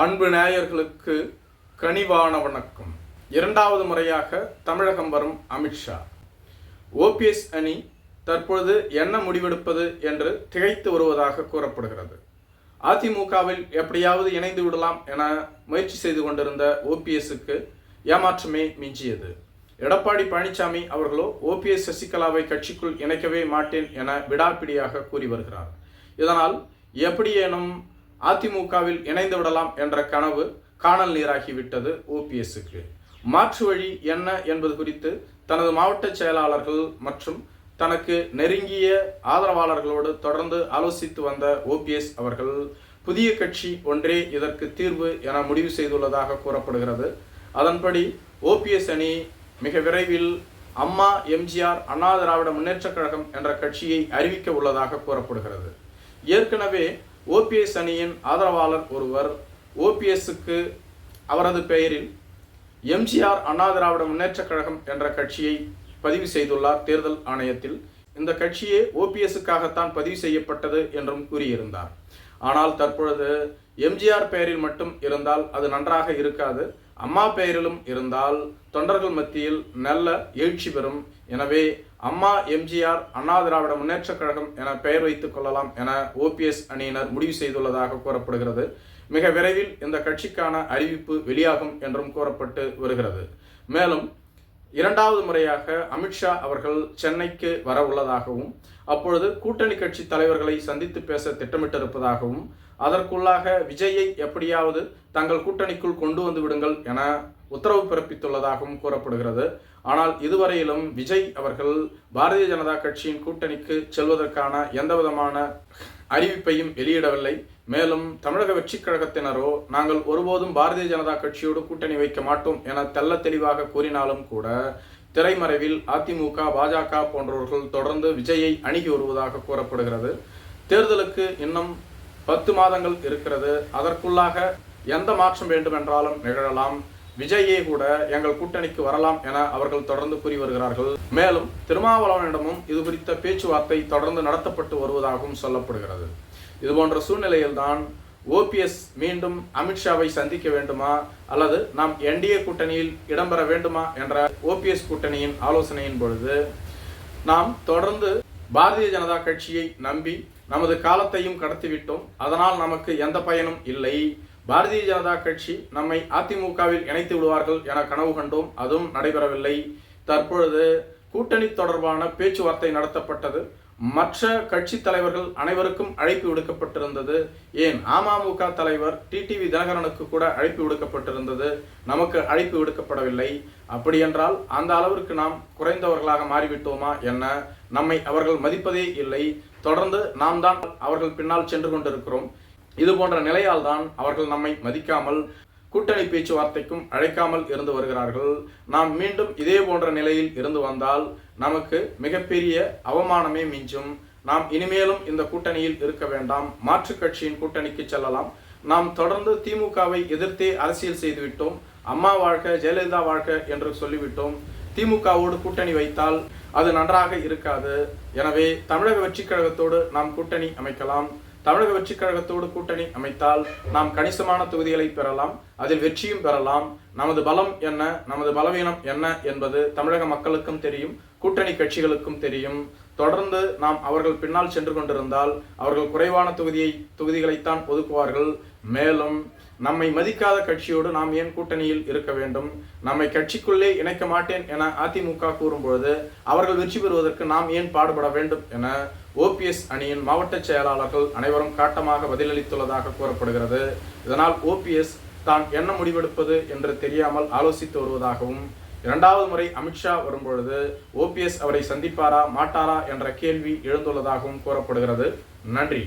அன்பு நேயர்களுக்கு கனிவான வணக்கம். இரண்டாவது முறையாக தமிழகம் வரும் அமித்ஷா ஓபிஎஸ் அணி தற்பொழுது என்ன முடிவெடுப்பது என்று திகைத்து வருவதாக கூறப்படுகிறது. அதிமுகவில் எப்படியாவது இணைந்து விடலாம் என முயற்சி செய்து கொண்டிருந்த ஓபிஎஸ்க்கு ஏமாற்றமே மிஞ்சியது. எடப்பாடி பழனிசாமி அவர்களோ ஓபிஎஸ் சசிகலாவை கட்சிக்குள் இணைக்கவே மாட்டேன் என விடாப்பிடியாக கூறி வருகிறார். இதனால் எப்படியேனும் அதிமுகவில் இணைந்து விடலாம் என்ற கனவு காணல் நீராகிவிட்டது ஓபிஎஸ்க்கு மாற்று வழி என்ன என்பது குறித்து தனது மாவட்ட செயலாளர்கள் மற்றும் தனக்கு நெருங்கிய ஆதரவாளர்களோடு தொடர்ந்து ஆலோசித்து வந்த ஓபிஎஸ் அவர்கள் புதிய கட்சி ஒன்றே இதற்கு தீர்வு என முடிவு செய்துள்ளதாக கூறப்படுகிறது. அதன்படி ஓபிஎஸ் அணி மிக விரைவில் அம்மா எம்ஜிஆர் அண்ணா திராவிட முன்னேற்றக் கழகம் என்ற கட்சியை அறிவிக்க உள்ளதாக கூறப்படுகிறது. ஏற்கனவே ஓபிஎஸ் அணியின் ஆதரவாளர் ஒருவர் ஓபிஎஸ்க்கு அவரது பெயரில் எம்ஜிஆர் அண்ணா திராவிட முன்னேற்றக் கழகம் என்ற கட்சியை பதிவு செய்துள்ளார் தேர்தல் ஆணையத்தில். இந்த கட்சியே ஓபிஎஸ்க்காகத்தான் பதிவு செய்யப்பட்டது என்றும் கூறியிருந்தார். ஆனால் தற்பொழுது எம்ஜிஆர் பெயரில் மட்டும் இருந்தால் அது நன்றாக இருக்காது. அம்மா பெயரிலும் இருந்தால் தொண்டர்கள் மத்தியில் நல்ல எழுச்சி பெறும். எனவே அம்மா எம்ஜிஆர் அண்ணா திராவிட முன்னேற்றக் கழகம் என பெயர் வைத்துக் கொள்ளலாம் என ஓபிஎஸ் அணியினர் முடிவு செய்துள்ளதாக கூறப்படுகிறது. மிக விரைவில் இந்த கட்சிக்கான அறிவிப்பு வெளியாகும் என்றும் கூறப்பட்டு வருகிறது. மேலும் இரண்டாவது முறையாக அமித்ஷா அவர்கள் சென்னைக்கு வர உள்ளதாகவும் அப்பொழுது கூட்டணி கட்சி தலைவர்களை சந்தித்து பேச திட்டமிட்டிருப்பதாகவும் அதற்குள்ளாக விஜயை எப்படியாவது தங்கள் கூட்டணிக்குள் கொண்டு வந்து விடுங்கள் என உத்தரவு பிறப்பித்துள்ளதாகவும் கூறப்படுகிறது. ஆனால் இதுவரையிலும் விஜய் அவர்கள் பாரதிய ஜனதா கட்சியின் கூட்டணிக்கு செல்வதற்கான எந்தவிதமான அறிவிப்பையும் வெளியிடவில்லை. மேலும் தமிழக வெற்றிக் கழகத்தினரோ நாங்கள் ஒருபோதும் பாரதிய ஜனதா கட்சியோடு கூட்டணி வைக்க மாட்டோம் என தெல்ல தெளிவாக கூறினாலும் கூட திரைமறைவில் அதிமுக பாஜக போன்றவர்கள் தொடர்ந்து விஜயை அணுகி வருவதாக கூறப்படுகிறது. தேர்தலுக்கு இன்னும் பத்து மாதங்கள் இருக்கிறது. அதற்குள்ளாக எந்த மாற்றம் வேண்டுமென்றாலும் நிகழலாம். விஜயே கூட எங்கள் கூட்டணிக்கு வரலாம் என அவர்கள் தொடர்ந்து கூறி வருகிறார்கள். மேலும் திருமாவளவனிடமும் இது குறித்த பேச்சுவார்த்தை தொடர்ந்து நடத்தப்பட்டு வருவதாகவும் சொல்லப்படுகிறது. இதுபோன்ற சூழ்நிலையில்தான் ஓபிஎஸ் மீண்டும் அமித்ஷாவை சந்திக்க வேண்டுமா? அல்லது நாம் என்டிஏ கூட்டணியில் இடம்பெற வேண்டுமா? என்ற ஓபிஎஸ் கூட்டணியின் ஆலோசனையின் பொழுது நாம் தொடர்ந்து பாரதிய ஜனதா கட்சியை நம்பி நமது காலத்தையும் கடத்திவிட்டோம். அதனால் நமக்கு எந்த பயனும் இல்லை. பாரதிய ஜனதா கட்சி நம்மை அதிமுகவில் இணைத்து விடுவார்கள் என கனவு கண்டோம். அதுவும் நடைபெறவில்லை. தற்பொழுது கூட்டணி தொடர்பான பேச்சுவார்த்தை நடத்தப்பட்டது. மற்ற கட்சி தலைவர்கள் அனைவருக்கும் அழைப்பு விடுக்கப்பட்டிருந்தது. ஏன்? அமமுக தலைவர் டிடிவி தினகரனுக்கு கூட அழைப்பு விடுக்கப்பட்டிருந்தது. நமக்கு அழைப்பு விடுக்கப்படவில்லை. அப்படியென்றால் அந்த அளவிற்கு நாம் குறைந்தவர்களாக மாறிவிட்டோமா என்ன? நம்மை அவர்கள் மதிப்பதே இல்லை. தொடர்ந்து நாம் தான் அவர்கள் பின்னால் சென்று கொண்டிருக்கிறோம். இது போன்ற நிலையால் தான் அவர்கள் நம்மை மதிக்காமல் கூட்டணி பேச்சுவார்த்தைக்கும் அழைக்காமல் இருந்து வருகிறார்கள். நாம் மீண்டும் இதே போன்ற நிலையில் இருந்து வந்தால் நமக்கு மிகப்பெரிய அவமானமே மிஞ்சும். நாம் இனிமேலும் இந்த கூட்டணியில் இருக்க வேண்டாம். மாற்று கட்சியின் கூட்டணிக்கு செல்லலாம். நாம் தொடர்ந்து திமுகவை எதிர்த்தே அரசியல் செய்துவிட்டோம். அம்மா வாழ்க ஜெயலலிதா வாழ்க என்று சொல்லிவிட்டோம். திமுகவோடு கூட்டணி வைத்தால் அது நன்றாக இருக்காது. எனவே தமிழக வெற்றிக் கழகத்தோடு நாம் கூட்டணி அமைக்கலாம். தமிழக வெற்றிக் கழகத்தோடு கூட்டணி அமைத்தால் நாம் கணிசமான தொகுதிகளை பெறலாம் அதில் வெற்றியும் பெறலாம். நமது பலம் என்ன நமது பலவீனம் என்ன என்பது தமிழக மக்களுக்கும் தெரியும் கூட்டணி கட்சிகளுக்கும் தெரியும். தொடர்ந்து நாம் அவர்கள் பின்னால் சென்று கொண்டிருந்தால் அவர்கள் குறைவான தொகுதியை தொகுதிகளைத்தான் ஒதுக்குவார்கள். மேலும் நம்மை மதிக்காத கட்சியோடு நாம் ஏன் கூட்டணியில் இருக்க வேண்டும்? நம்மை கட்சிக்குள்ளே இணைக்க மாட்டேன் என அதிமுக கூறும்பொழுது அவர்கள் வெற்றி பெறுவதற்கு நாம் ஏன் பாடுபட வேண்டும் என ஓபிஎஸ் அணியின் மாவட்ட செயலாளர்கள் அனைவரும் காட்டமாக பதிலளித்துள்ளதாக கூறப்படுகிறது. இதனால் ஓபிஎஸ் தான் என்ன முடிவெடுப்பது என்று தெரியாமல் ஆலோசித்து வருவதாகவும் இரண்டாவது முறை அமித்ஷா வரும்பொழுது ஓபிஎஸ் அவரை சந்திப்பாரா மாட்டாரா என்ற கேள்வி எழுந்துள்ளதாகவும் கூறப்படுகிறது. நன்றி.